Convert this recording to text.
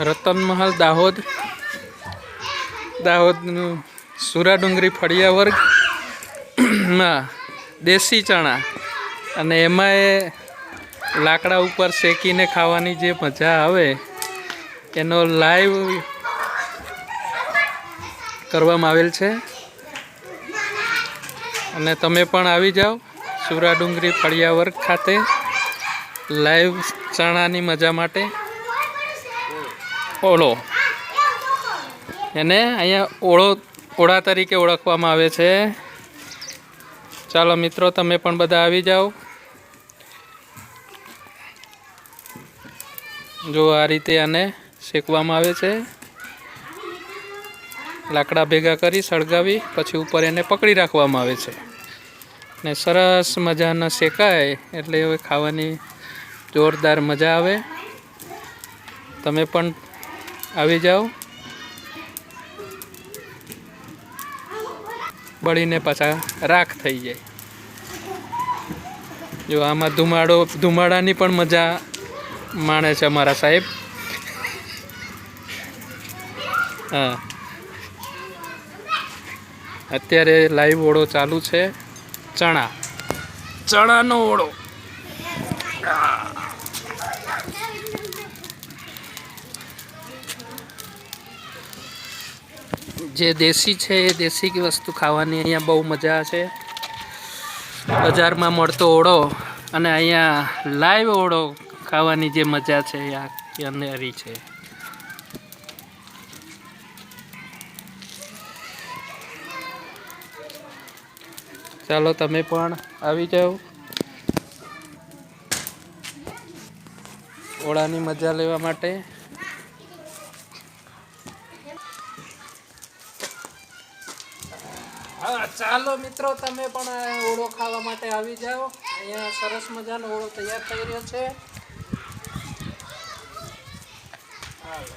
રતનમહલ દાહોદ. દાહોદનું સુરાડુંગરી ફળિયા વર્ગ. માં દેશી ચણા. અને એમાં એ લાકડા ઉપર શેકીને ખાવાની જે મજા આવે, એનો લાઈવ કરવામાં આવેલ છે. અને તમે પણ આવી જાઓ સુરાડુંગરી ફળિયા વર્ગ ખાતે, લાઈવ ચણાની મજા માટે. ઓળો એને અહીંયા ઓળો, ઓળા તરીકે ઓળખવામાં આવે છે. ચાલો મિત્રો, તમે પણ બધા આવી જાઓ. જો આ રીતે આને શેકવામાં આવે છે. લાકડા ભેગા કરી, સળગાવી, પછી ઉપર એને પકડી રાખવામાં આવે છે. ને સરસ મજાના શેકાય, એટલે હવે ખાવાની જોરદાર મજા આવે. તમે પણ આવી જાઓ. બળીને પાછા રાખ થઈ જાય. જો આમાં ધુમાડો, ધુમાડાની પણ મજા માણે છે અમારા સાહેબ. હા. અત્યારે લાઈવ ઓળો ચાલુ છે. ચણા. ચણાનો ઓળો. જે દેશી છે, એ દેશી વસ્તુ ખાવાની અહીંયા બહુ મજા છે. બજારમાં મળતો ઓળો અને અહીંયા લાઈવ ઓળો ખાવાની જે મજા છે, એ આખી અનેરી છે. ચાલો તમે પણ આવી જાઓ. ઓળાની મજા લેવા માટે. હા, ચાલો મિત્રો, તમે પણ ઓળો ખાવા માટે આવી જાઓ. અહીંયા સરસ મજાનો ઓળો તૈયાર થઈ રહ્યો છે. હાલો